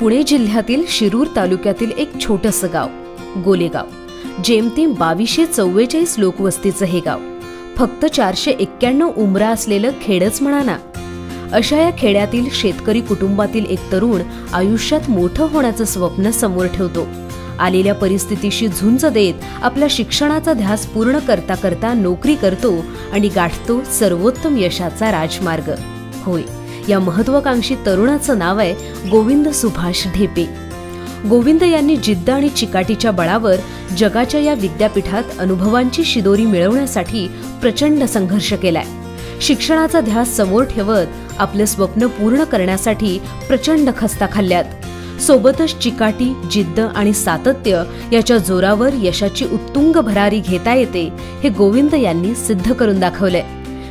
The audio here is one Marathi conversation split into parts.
पुणे जिल्ह्यातील शिरूर तालुक्यातील एक छोटंसं गाव गोलेगाव. जेमतेम बावीसशे चव्वेचाळीस लोकवस्तीचं हे गाव. फक्त चारशे एक्क्याण्णव उमरा असलेलं खेडच म्हणा ना अशा या खेड्यातील शेतकरी कुटुंबातील एक तरुण आयुष्यात मोठं होण्याचं स्वप्न समोर ठेवतो. आलेल्या परिस्थितीशी झुंज देत आपल्या शिक्षणाचा ध्यास पूर्ण करता करता नोकरी करतो आणि गाठतो सर्वोत्तम यशाचा राजमार्ग. होय. या महत्वाकांक्षी तरुणाचं नाव आहे गोविंद सुभाष ढेपे. गोविंद यांनी जिद्द आणि चिकाटीच्या बळावर जगाच्या या विद्यापीठात अनुभवांची शिदोरी मिळवण्यासाठी प्रचंड संघर्ष केलाय. शिक्षणाचा ध्यास समोर ठेवत आपलं स्वप्न पूर्ण करण्यासाठी प्रचंड खस्ता खाल्ल्यात. सोबतच चिकाटी जिद्द आणि सातत्य याच्या जोरावर यशाची उत्तुंग भरारी घेता येते हे गोविंद यांनी सिद्ध करून दाखवलंय.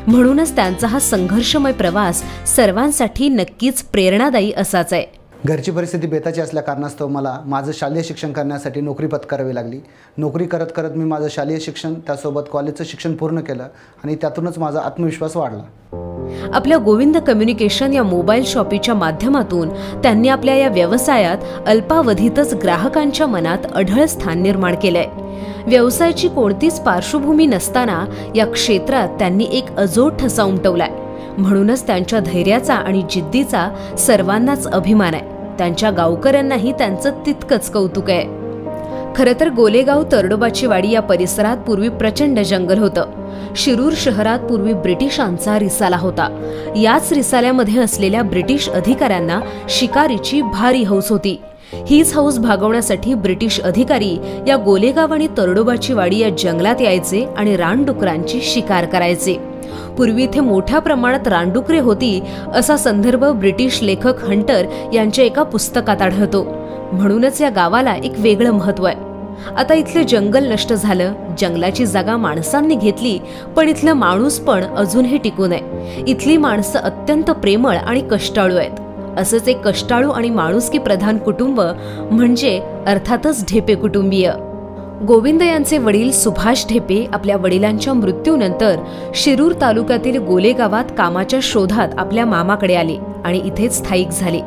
म्हणूनच त्यांचा हा संघर्षमय प्रवास सर्वांसाठी नक्कीच प्रेरणादायी असाच आहे. घरची परिस्थिती बेताची असल्या कारणास्तव मला माझं शालेय शिक्षण करण्यासाठी नोकरी पत्करावी लागली. नोकरी करत करत मी माझं शालेय शिक्षण त्यासोबत कॉलेजचं शिक्षण पूर्ण केलं आणि त्यातूनच माझा आत्मविश्वास वाढला. आपल्या गोविंद कम्युनिकेशन या मोबाईल शॉपीच्या माध्यमातून त्यांनी आपल्या या व्यवसायात अल्पावधीतच ग्राहकांच्या मनात अढळ स्थान निर्माण केलंय. व्यवसायाची कोणतीच पार्श्वभूमी नसताना या क्षेत्रात त्यांनी एक अजोड ठसा उमटवलाय. म्हणूनच त्यांच्या धैर्याचा आणि जिद्दीचा सर्वांनाच अभिमान आहे. त्यांच्या गावकऱ्यांनाही त्यांचं तितकंच कौतुक आहे. खरं तर गोलेगाव तरडोबाची वाडी या परिसरात पूर्वी प्रचंड जंगल होतं. शिरूर शहरात पूर्वी ब्रिटिशांचा रिसाला होता. याच रिसाल्यामध्ये असलेल्या ब्रिटिश अधिकाऱ्यांना शिकारीची भारी हौस होती. हीच हौस भागवण्यासाठी ब्रिटिश अधिकारी या गोलेगाव आणि तरडोबाची वाडी या जंगलात यायचे आणि रानडुकरांची शिकार करायचे. पूर्वी इथे मोठ्या प्रमाणात रानडुकरे होती असा संदर्भ ब्रिटिश लेखक हंटर यांच्या एका पुस्तकात आढळतो. म्हणूनच या गावाला एक वेगळं महत्त्व आहे. आता इथले जंगल नष्ट झालं जंगलाची जागा माणसांनी घेतली पण इथलं माणूस पण अजूनही टिकून आहे. इथली माणसं अत्यंत प्रेमळ आणि कष्टाळू आहेत. असंच एक कष्टाळू आणि माणुसकी प्रधान कुटुंब म्हणजे अर्थातच ढेपे कुटुंबीय. गोविंद यांचे वडील सुभाष ढेपे आपल्या वडिलांच्या मृत्यूनंतर शिरूर तालुक्यातील गोले गावात कामाच्या शोधात आपल्या मामाकडे आले आणि इथेच स्थायिक झाले.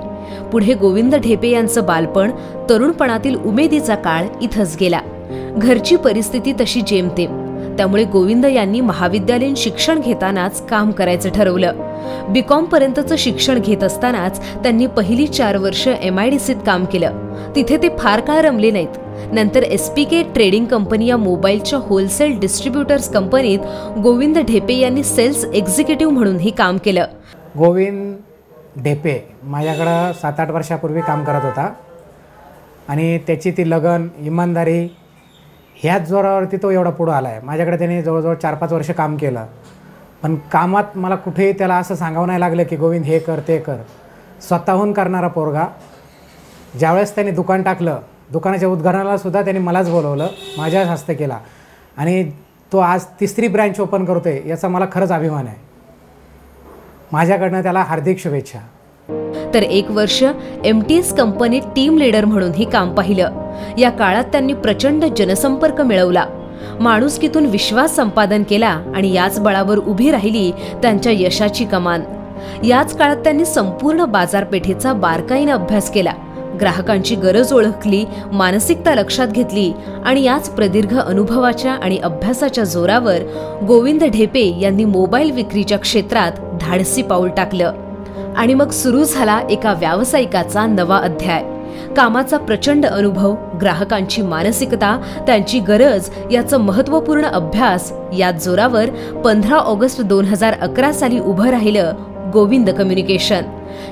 पुढे गोविंद ढेपे यांचं बालपण तरुणपणातील उमेदीचा काळ इथंच गेला. घरची परिस्थिती तशी जेमतेम. त्यामुळे गोविंद यांनी महाविद्यालयीन शिक्षण घेतानाच काम करायचं ठरवलं. बीकॉम पर्यंतचं शिक्षण घेत असतानाच त्यांनी पहिली चार वर्ष एम आय डी सीत काम केलं. तिथे ते फार काळ रमले नाहीत. नंतर S P K trading company या मोबाईलच्या होलसेल डिस्ट्रीब्युटर्स कंपनीत गोविंद ढेपे यांनी सेल्स एक्झिक्युटिव्ह म्हणूनही काम केलं. गोविंद ढेपे माझ्याकडं सात आठ वर्षापूर्वी काम करत होता. आणि त्याची ती लगन इमानदारी ह्याच जोरावरती तो एवढा पुढं आला आहे माझ्याकडे त्याने जवळजवळ चार पाच वर्ष काम केलं. पण कामात मला कुठेही त्याला असं सांगावं नाही लागलं की गोविंद हे कर ते कर. स्वतःहून करणारा पोरगा. ज्यावेळेस त्याने दुकान टाकलं दुकानाच्या उद्घाटनाला सुद्धा त्यांनी मलाच बोलवलं माझ्याच हस्ते केला. आणि तो आज तिसरी ब्रँच ओपन करतो आहे याचा मला खरंच अभिमान आहे. माझ्याकडनं त्याला हार्दिक शुभेच्छा. तर एक वर्ष एम टी एस कंपनीत टीम लीडर म्हणूनही काम पाहिलं. या काळात त्यांनी प्रचंड जनसंपर्क मिळवला. माणुसकीतून विश्वास संपादन केला आणि याच बळावर उभी राहिली त्यांच्या यशाची कमान. याच काळात त्यांनी संपूर्ण बाजारपेठेचा बारकाईने अभ्यास केला. ग्राहकांची गरज ओळखली मानसिकता लक्षात घेतली आणि याच प्रदीर्घ अनुभवाच्या आणि अभ्यासाच्या जोरावर गोविंद ढेपे यांनी मोबाईल विक्रीच्या क्षेत्रात धाडसी पाऊल टाकलं. आणि मग सुरू झाला एका व्यावसायिकाचा नवा अध्याय. कामाचा प्रचंड अनुभव ग्राहकांची मानसिकता त्यांची गरज याचं महत्त्वपूर्ण अभ्यास या जोरावर पंधरा ऑगस्ट दोन हजार अकरा साली उभं राहिलं गोविंद कम्युनिकेशन.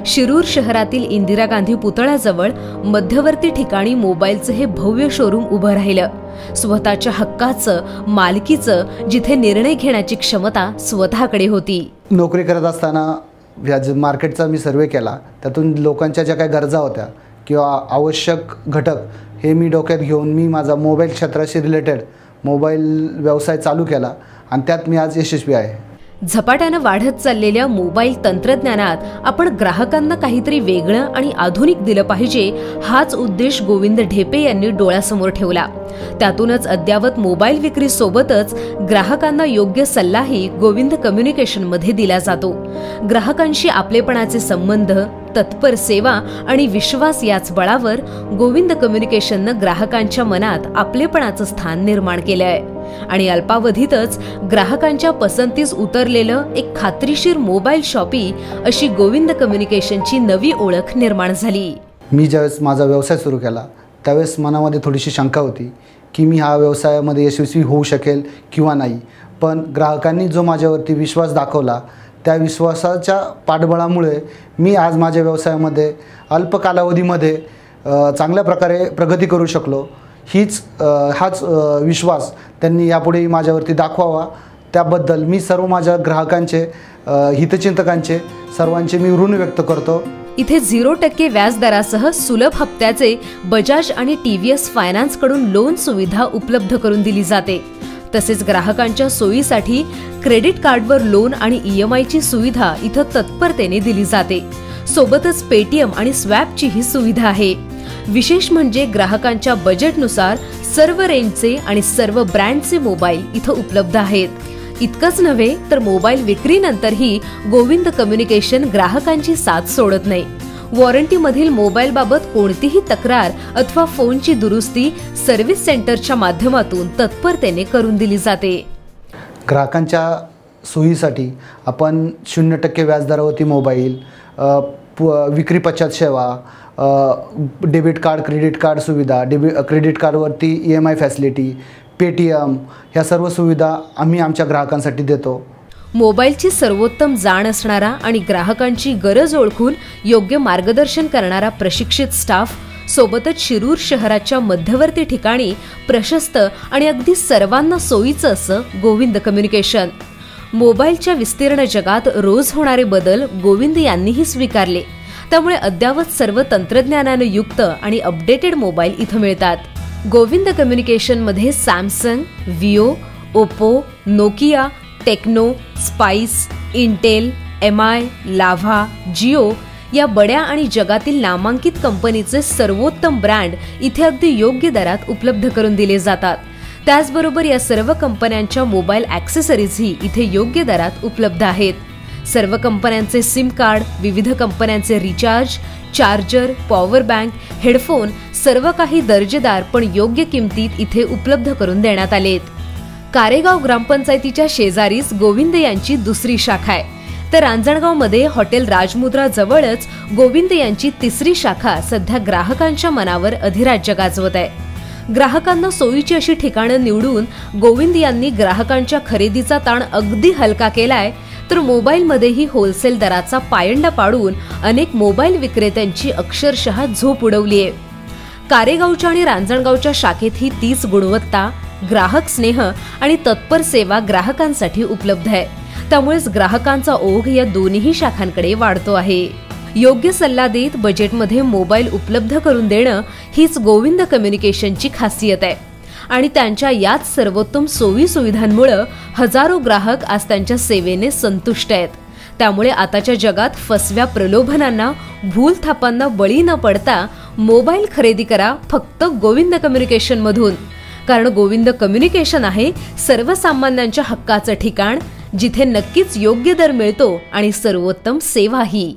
शिरूर शहरातील इंदिरा गांधी पुतळ्याजवळ मध्यवर्ती ठिकाणी मोबाईलचं हे भव्य शोरूम उभं राहिलं. स्वतःच्या हक्काचं मालकीचं जिथे निर्णय घेण्याची क्षमता स्वतःकडे होती. नोकरी करत असताना व्याज मार्केटचा मी सर्वे केला त्यातून लोकांच्या ज्या काही गरजा होत्या किंवा आवश्यक घटक हे मी डोक्यात घेऊन मी माझा मोबाईल क्षेत्राशी रिलेटेड मोबाईल व्यवसाय चालू केला आणि त्यात मी आज यशस्वी आहे. झपाट्यानं वाढत चाललेल्या मोबाईल तंत्रज्ञानात आपण ग्राहकांना काहीतरी वेगळं आणि आधुनिक दिलं पाहिजे हाच उद्देश गोविंद ढेपे यांनी डोळ्यासमोर ठेवला. त्यातूनच अद्यावत मोबाईल विक्री सोबतच ग्राहकांना योग्य सल्लाही गोविंद कम्युनिकेशनमध्ये दिला जातो. ग्राहकांशी आपलेपणाचे संबंध तत्पर सेवा आणि विश्वास याच बळावर गोविंद कम्युनिकेशननं ग्राहकांच्या मनात आपलेपणाचं स्थान निर्माण केलं आहे आणि अल्पावधीतच ग्राहकांच्या पसंतीस उतरलेलं एक खात्रीशीर मोबाईल शॉपी अशी गोविंद कम्युनिकेशनची नवी ओळख निर्माण झाली. मी ज्यावेळेस माझा व्यवसाय सुरू केला त्यावेळेस मनामध्ये थोडीशी शंका होती की मी हा व्यवसायामध्ये यशस्वी होऊ शकेल किंवा नाही. पण ग्राहकांनी जो माझ्यावरती विश्वास दाखवला त्या विश्वासाच्या पाठबळामुळे मी आज माझ्या व्यवसायामध्ये अल्प कालावधीमध्ये चांगल्या प्रकारे प्रगती करू शकलो. हीच हाच विश्वास त्यांनी यापुढे माझ्यावरती दाखवावा. त्याबद्दल मी सर्व माझ्या ग्राहकांचे हितचिंतकांचे सर्वांचे मी ऋण व्यक्त करतो. इथे झिरो टक्के व्याजदरासह सुलभ हप्त्याचे बजाज आणि टी व्ही फायनान्सकडून लोन सुविधा उपलब्ध करून दिली जाते. तसेच ग्राहकांच्या सोयीसाठी क्रेडिट कार्डवर लोन आणि ई एम आयची सुविधा इथं तत्परतेने दिली जाते. सोबतच पेटीएम आणि स्वॅपची ही सुविधा आहे. विशेष म्हणजे ग्राहकांच्या बजेटनुसार सर्व रेंजचे आणि सर्व ब्रँडचे मोबाईल इथं उपलब्ध आहेत. इतकंच नव्हे तर मोबाईल विक्रीनंतरही गोविंद कम्युनिकेशन ग्राहकांची साथ सोडत नाही. वॉरंटीमधील मोबाईल बाबत कोणतीही तक्रार अथवा फोनची दुरुस्ती सर्व्हिस सेंटरच्या माध्यमातून तत्परतेने करून दिली जाते. ग्राहकांच्या सोयीसाठी आपण शून्य टक्के व्याजदरावरती मोबाईल प- विक्री पश्चात सेवा डेबिट कार्ड क्रेडिट कार्ड सुविधा debit credit कार्डवरती E M I facility Paytm ह्या सर्व सुविधा आम्ही आमच्या ग्राहकांसाठी देतो. मोबाईलची सर्वोत्तम जाण असणारा आणि ग्राहकांची गरज ओळखून योग्य मार्गदर्शन करणारा प्रशिक्षित स्टाफ सोबतच शिरूर शहराच्या मध्यवर्ती ठिकाणी प्रशस्त आणि अगदी सर्वांना सोयीचं असं गोविंद कम्युनिकेशन. मोबाईलच्या विस्तीर्ण जगात रोज होणारे बदल गोविंद यांनीही स्वीकारले. त्यामुळे अद्यावत सर्व तंत्रज्ञानानं युक्त आणि अपडेटेड मोबाईल इथं मिळतात. Govind कम्युनिकेशनमध्ये Samsung Vivo Oppo Nokia Tecno Spice Intel M I Lava Jio या बड्या आणि जगातील नामांकित कंपनीचे सर्वोत्तम ब्रँड इथे अगदी योग्य दरात उपलब्ध करून दिले जातात. त्याचबरोबर या सर्व कंपन्यांच्या मोबाईल ॲक्सेसरीजही इथे योग्य दरात उपलब्ध आहेत. सर्व कंपन्यांचे सिम कार्ड विविध कंपन्यांचे recharge charger power bank headphone सर्व काही दर्जेदार पण योग्य किमतीत इथे उपलब्ध करून देण्यात आलेत. कारेगाव ग्रामपंचायतीच्या शेजारीच गोविंद यांची दुसरी शाखा आहे. तर रांजणगावमध्ये हॉटेल राजमुद्रा जवळच गोविंद यांची तिसरी शाखा सध्या ग्राहकांच्या मनावर अधिराज्य गाजवत आहे. ग्राहकांना सोयीची अशी ठिकाणं निवडून गोविंद यांनी ग्राहकांच्या खरेदीचा ताण अगदी हलका केलाय तर मोबाईलमध्येही होलसेल दराचा पायंडा पाडून अनेक मोबाईल विक्रेत्यांची अक्षरशः झोप उडवली आहे कारेगावच्या आणि रांजणगावच्या शाखेत ही तीच गुणवत्ता ग्राहक स्नेह आणि तत्पर सेवा ग्राहकांसाठी उपलब्ध आहे. त्यामुळेच ग्राहकांचा ओघ या दोन्ही शाखांकडे वाढतो आहे. योग्य सल्ला देत बजेटमध्ये मोबाईल उपलब्ध करून देणं हीच गोविंद कम्युनिकेशनची खासियत आहे. आणि त्यांच्या याच सर्वोत्तम सोयी सुविधांमुळे हजारो ग्राहक आज त्यांच्या सेवेने संतुष्ट आहेत. त्यामुळे आताच्या जगात फसव्या प्रलोभनांना भूल थापांना बळी न पडता मोबाईल खरेदी करा फक्त गोविंद कम्युनिकेशन मधून कारण गोविंद कम्युनिकेशन आहे सर्वसामान्यांच्या हक्काचं ठिकाण जिथे नक्कीच योग्य दर मिळतो आणि सर्वोत्तम सेवाही.